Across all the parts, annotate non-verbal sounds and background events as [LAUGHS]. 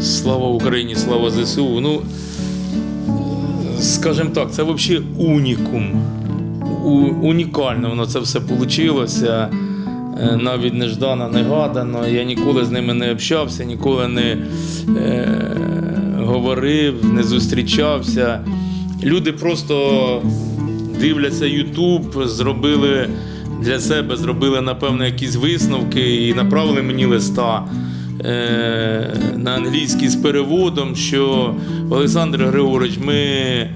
Слава Україні, слава ЗСУ. Ну, скажімо так, це взагалі унікум. У, унікально воно це все вийшло. Навіть неждано, негадано. Я ніколи з ними не общався, ніколи не е, говорив, не зустрічався. Люди просто дивляться Ютуб, зробили для себе, зробили, напевно, якісь висновки і направили мені листа е, на англійський з переводом, що Олександр Григорович, ми е,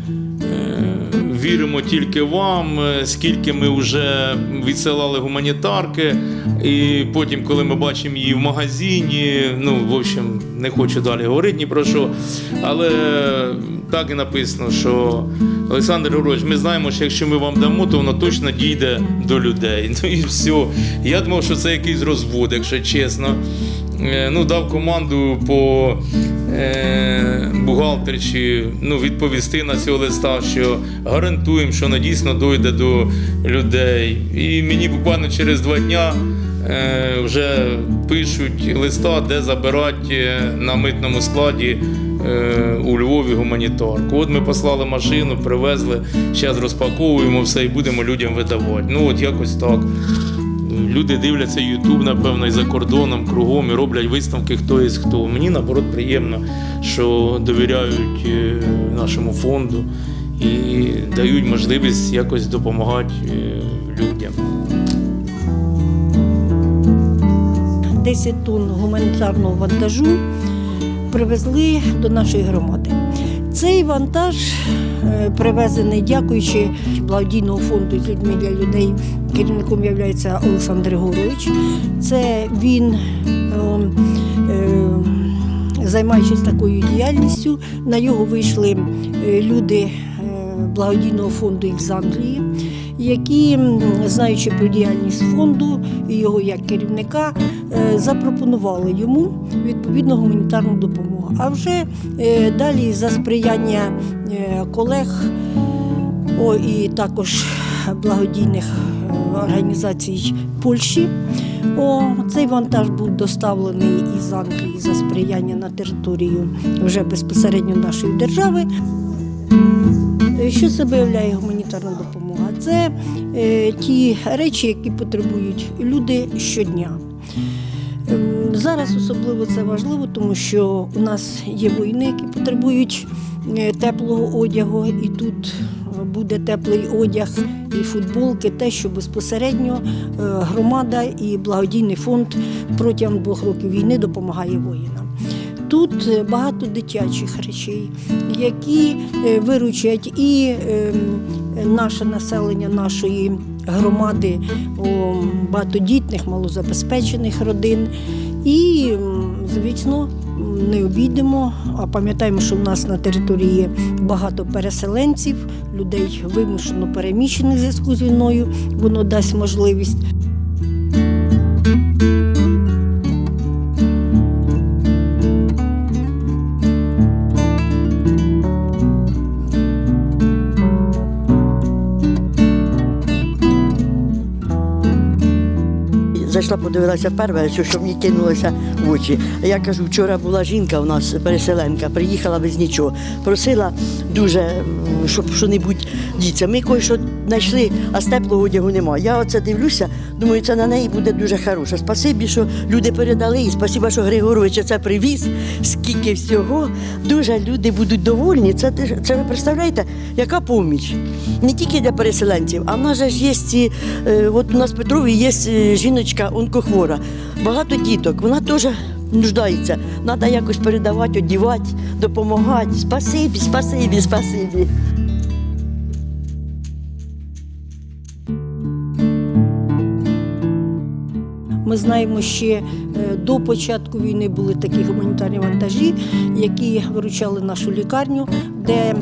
віримо тільки вам, е, скільки ми вже відсилали гуманітарки, і потім, коли ми бачимо її в магазині, ну, в общем, не хочу далі говорити ні про що, але так і написано, що Олександр Григорович, ми знаємо, що якщо ми вам дамо, то воно точно дійде до людей. [LAUGHS] Ну і все. Я думав, що це якийсь розвод, якщо чесно. Е, Ну, дав команду по е, бухгалтерчі ну, відповісти на цього листа, що гарантуємо, що воно дійсно дойде до людей. І мені буквально через два дня е, вже пишуть листа, де забирати е, на митному складі у Львові гуманітарку. От ми послали машину, привезли, зараз розпаковуємо все і будемо людям видавати. Ну от якось так. Люди дивляться Ютуб, напевно, і за кордоном, кругом і роблять висновки, хто є хто. Мені наоборот приємно, що довіряють е, нашому фонду і дають можливість якось допомагати е, людям. 10 тонн гуманітарного вантажу привезли до нашої громади. Цей вантаж привезений, дякуючи благодійного фонду з людьми для людей. Керівником є Олександр Григорович. Це він, е, е, займаючись такою діяльністю, на його вийшли е, люди е, благодійного фонду із Англії, які, знаючи про діяльність фонду і його як керівника, е, запропонували йому відповідну гуманітарну допомогу. А вже е, далі за сприяння е, колег о, і також благодійних організацій Польщі. О, цей вантаж був доставлений із Англії за сприяння на територію вже безпосередньо нашої держави. Що себе являє гуманітарна допомога? Це е, ті речі, які потребують люди щодня. Ем, Зараз особливо це важливо, тому що у нас є воїни, які потребують е, теплого одягу, і тут е, буде теплий одяг і футболки, те, що безпосередньо е, громада і благодійний фонд протягом двох років війни допомагає воїнам. Тут багато дитячих речей, які е, виручать і ем, наше населення нашої громади, багатодітних, малозабезпечених родин. І, звісно, не обійдемо, а пам'ятаємо, що в нас на території багато переселенців, людей вимушено переміщених в зв'язку з війною. Воно дасть можливість Зайшла, подивилася перше, що мені кинулося в очі. Я кажу, вчора була жінка у нас, переселенка, приїхала без нічого. Просила дуже, щоб що-небудь діться. Ми кое-що знайшли, а теплого одягу немає. Я оце дивлюся, думаю, це на неї буде дуже хороше. Спасибі, що люди передали, і спасибі, що Григорович це привіз, скільки всього. Дуже люди будуть довольні. Це, це ви представляєте, яка поміч? Не тільки для переселенців, а в нас же ж є ці, е, от у нас в Петрові є е, онкохвора. Багато діток, вона теж нуждається. Треба якось передавати, одівати, допомагати. Спасибі, спасибі, спасибі. Ми знаємо, ще е, до початку війни були такі гуманітарні вантажі, які виручали нашу лікарню, де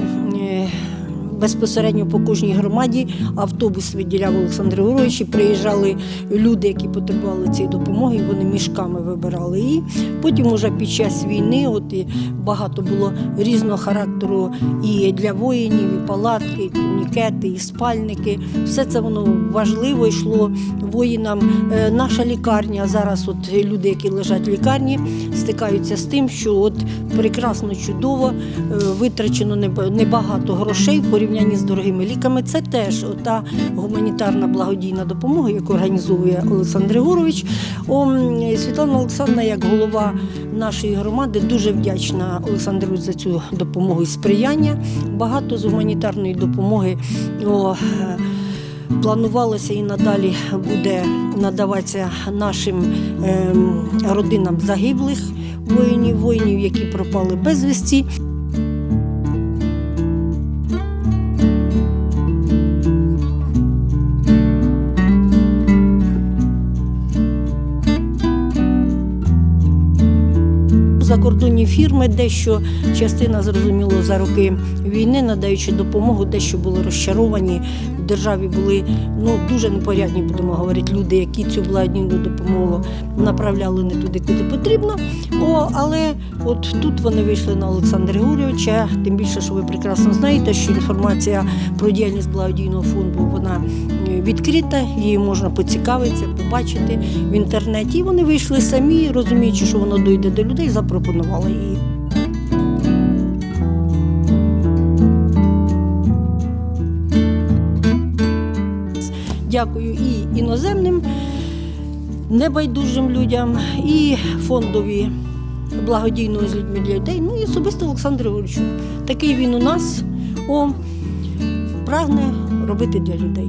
безпосередньо по кожній громаді автобус виділяв Олександр Григорович, і приїжджали люди, які потребували цієї допомоги, вони мішками вибирали її. Потім, уже під час війни, от і багато було різного характеру і для воїнів, і палатки, і турнікети, і спальники. Все це воно важливо йшло воїнам. Е, Наша лікарня зараз, от люди, які лежать в лікарні, стикаються з тим, що от прекрасно, чудово, е, витрачено небагато грошей порівнянні з дорогими ліками. Це теж та гуманітарна благодійна допомога, яку організовує Олександр Григорович. Світлана Олександровна, як голова нашої громади, дуже вдячна Олександру за цю допомогу і сприяння. Багато з гуманітарної допомоги. О, Планувалося і надалі буде надаватися нашим ем, родинам загиблих воїнів, воїнів, які пропали безвісті. Закордонні фірми, дещо частина зрозуміло за роки війни, надаючи допомогу, дещо були розчаровані. Державі були ну дуже непорядні, будемо говорити, люди, які цю благодійну допомогу направляли не туди, куди потрібно. О, але от тут вони вийшли на Олександра Григорьовича. Тим більше, що ви прекрасно знаєте, що інформація про діяльність благодійного фонду вона е, відкрита, її можна поцікавитися, побачити в інтернеті. І вони вийшли самі, розуміючи, що воно дойде до людей, запропонували її. Дякую і іноземним небайдужим людям, і фондові благодійного з людьми для людей. Ну і особисто Олександру Григоровичу. Такий він у нас о, прагне робити для людей.